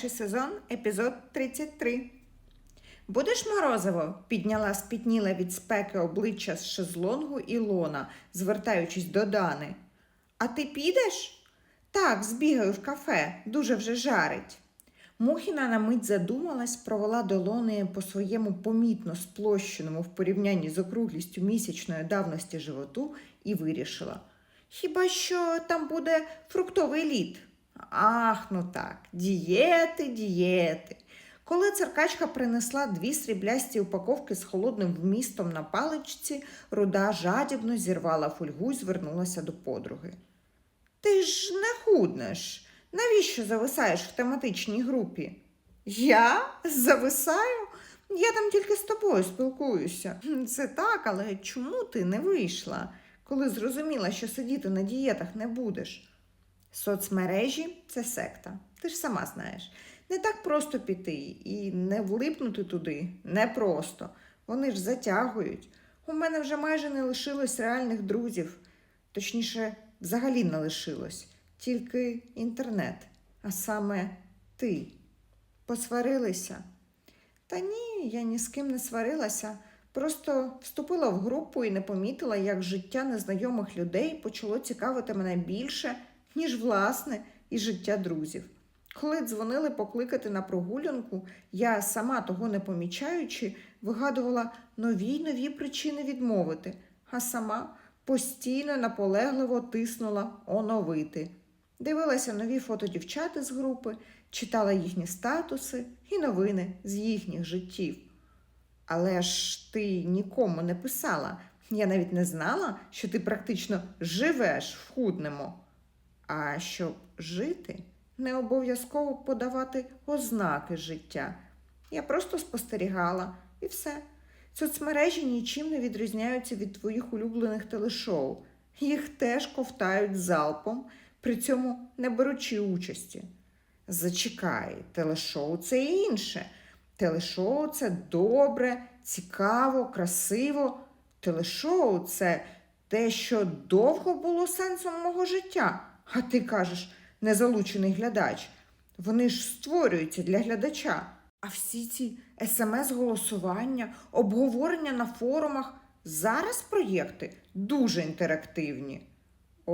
перший сезон, епізод 33. Будеш морозиво? підняла спітніла від спеки обличчя з шезлонгу Ілона, звертаючись до Дани. А ти підеш? Так, збігаю в кафе, дуже вже жарить. Мухіна на мить задумалась, провела долонею по своєму помітно сплощеному в порівнянні з округлістю місячної давності животу і вирішила. Хіба що там буде фруктовий лід? Ах, ну так, дієти, дієти. Коли циркачка принесла дві сріблясті упаковки з холодним вмістом на паличці, руда жадібно зірвала фольгу і звернулася до подруги. Ти ж не худнеш. Навіщо зависаєш в тематичній групі? Я зависаю? Я там тільки з тобою спілкуюся. Це так, але чому ти не вийшла, коли зрозуміла, що сидіти на дієтах не будеш? Соцмережі це секта. Ти ж сама знаєш. Не так просто піти і не влипнути туди. Не просто. Вони ж затягують. У мене вже майже не лишилось реальних друзів. Точніше, взагалі не лишилось. Тільки інтернет, а саме ти. Посварилися? Та ні, я ні з ким не сварилася. Просто вступила в групу і не помітила, як життя незнайомих людей почало цікавити мене більше, ніж власне і життя друзів. Коли дзвонили покликати на прогулянку, я, сама того не помічаючи, вигадувала нові й нові причини відмовити, а сама постійно наполегливо тиснула оновити. Дивилася нові фото дівчат із групи, читала їхні статуси і новини з їхніх життів. Але ж ти нікому не писала. Я навіть не знала, що ти практично живеш в худному. А щоб жити, не обов'язково подавати ознаки життя. Я просто спостерігала і все. Соцмережі нічим не відрізняються від твоїх улюблених телешоу. Їх теж ковтають залпом, при цьому не беручи участі. Зачекай, телешоу це інше. Телешоу це добре, цікаво, красиво. Телешоу це те, що довго було сенсом мого життя. А ти кажеш, незалучений глядач. Вони ж створюються для глядача. А всі ці смс-голосування, обговорення на форумах зараз проєкти дуже інтерактивні. О,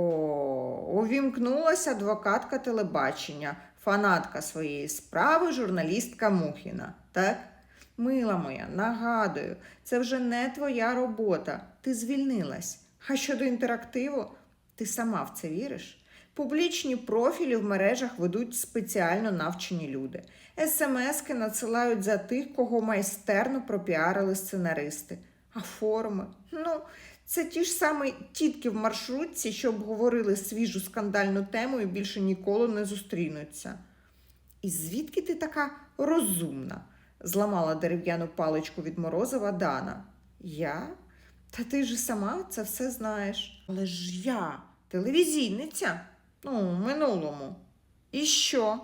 увімкнулася адвокатка телебачення, фанатка своєї справи, журналістка Мухіна. Так? Мила моя, нагадую, це вже не твоя робота. Ти звільнилась. А щодо інтерактиву, ти сама в це віриш? Публічні профілі в мережах ведуть спеціально навчені люди. СМСки надсилають за тих, кого майстерно пропіарили сценаристи. А форуми? Ну, це ті ж самі тітки в маршрутці, що обговорили свіжу скандальну тему і більше ніколи не зустрінуться. І звідки ти така розумна? зламала дерев'яну паличку від морозива Дана. Я? Та ти ж сама це все знаєш. Але ж я, телевізійниця, ну, в минулому. І що?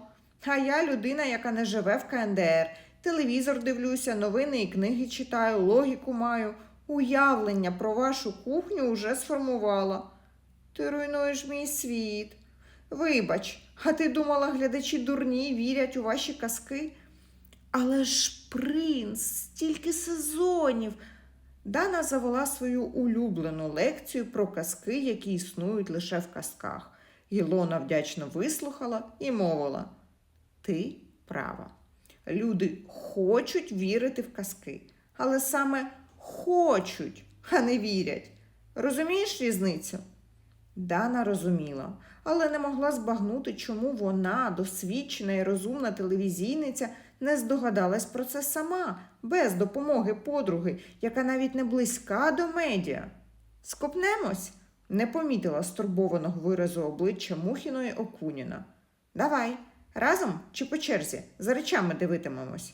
А я людина, яка не живе в КНДР, телевізор дивлюся, новини і книги читаю, логіку маю, уявлення про вашу кухню уже сформувала. Ти руйнуєш мій світ. Вибач, а ти думала, глядачі дурні вірять у ваші казки? Але ж принц, стільки сезонів. Дана завела свою улюблену лекцію про казки, які існують лише в казках. Ілона вдячно вислухала і мовила: Ти права. Люди хочуть вірити в казки, але саме хочуть, а не вірять. Розумієш різницю? Дана розуміла, але не могла збагнути, чому вона, досвідчена і розумна телевізійниця, не здогадалась про це сама, без допомоги подруги, яка навіть не близька до медіа. Скопнемось? Не помітила стурбованого виразу обличчя Мухіної Окуніна. Давай, разом чи по черзі, за речами дивитимемось.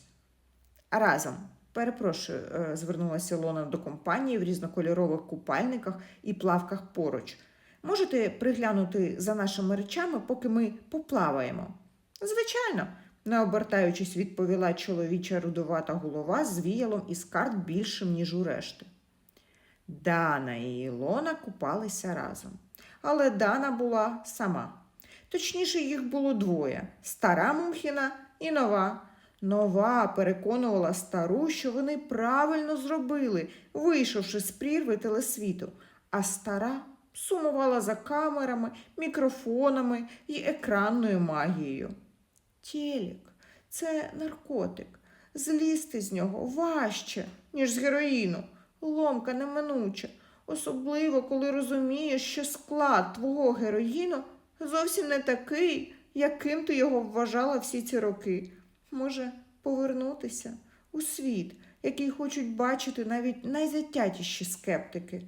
Разом. Перепрошую, е, звернулася Лона до компанії в різнокольорових купальниках і плавках поруч. Можете приглянути за нашими речами, поки ми поплаваємо? Звичайно, не обертаючись, відповіла чоловіча рудувата голова з віялом із карт більшим, ніж у решти. Дана і Ілона купалися разом. Але Дана була сама. Точніше, їх було двоє стара Мухіна і нова. Нова переконувала стару, що вони правильно зробили, вийшовши з прірви телесвіту, а стара сумувала за камерами, мікрофонами і екранною магією. Тілік це наркотик. Злізти з нього важче, ніж з героїну. Ломка неминуча, особливо коли розумієш, що склад твого героїну зовсім не такий, яким ти його вважала всі ці роки. Може, повернутися у світ, який хочуть бачити навіть найзатятіші скептики?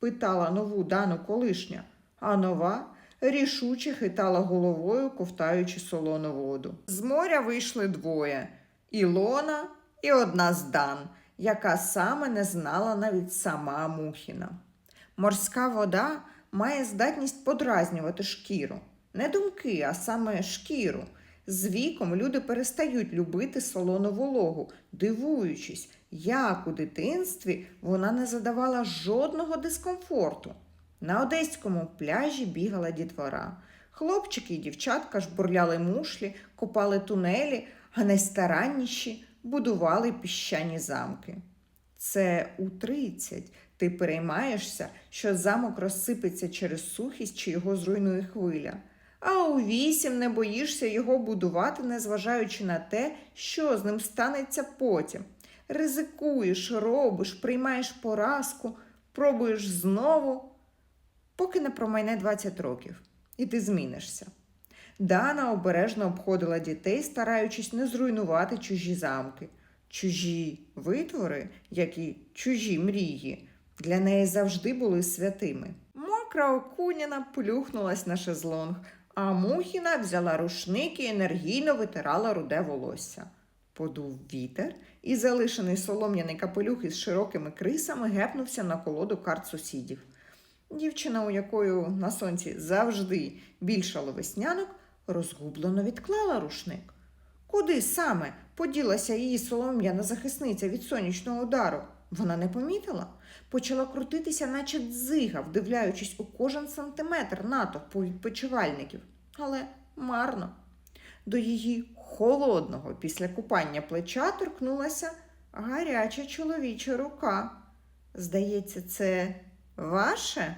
питала нову Дану колишня, а нова рішуче хитала головою, ковтаючи солону воду. З моря вийшли двоє Ілона і одна з Дан, яка саме не знала навіть сама Мухіна. Морська вода має здатність подразнювати шкіру. Не думки, а саме шкіру. З віком люди перестають любити солону вологу, дивуючись, як у дитинстві вона не задавала жодного дискомфорту. На одеському пляжі бігала дітвора. Хлопчики і дівчатка жбурляли мушлі, копали тунелі, а найстаранніші будували піщані замки. Це у тридцять ти переймаєшся, що замок розсипеться через сухість чи його зруйнує хвиля. А у вісім не боїшся його будувати, незважаючи на те, що з ним станеться потім. Ризикуєш, робиш, приймаєш поразку, пробуєш знову, поки не промайне 20 років, і ти змінишся. Дана обережно обходила дітей, стараючись не зруйнувати чужі замки. Чужі витвори, як і чужі мрії, для неї завжди були святими. Мокра окуняна плюхнулась на шезлонг, а Мухіна взяла рушник і енергійно витирала руде волосся. Подув вітер, і залишений солом'яний капелюх із широкими крисами гепнувся на колоду карт сусідів. Дівчина, у якої на сонці завжди більшало веснянок, розгублено відклала рушник. Куди саме поділася її солом'яна захисниця від сонячного удару? Вона не помітила. Почала крутитися, наче дзига, вдивляючись у кожен сантиметр натовпу відпочивальників. Але марно. До її холодного після купання плеча торкнулася гаряча чоловіча рука. Здається, це ваше?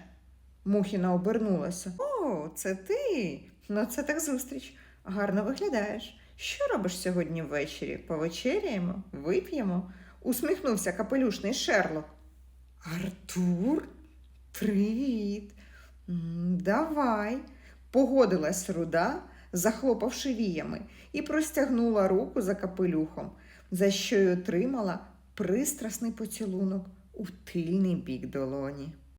Мухіна обернулася. О, це ти. Ну, це так зустріч. Гарно виглядаєш. Що робиш сьогодні ввечері? Повечеряємо, вип'ємо? усміхнувся капелюшний Шерлок. Артур? Привіт. Давай, погодилась руда, захлопавши віями, і простягнула руку за капелюхом, за що й отримала пристрасний поцілунок у тильний бік долоні.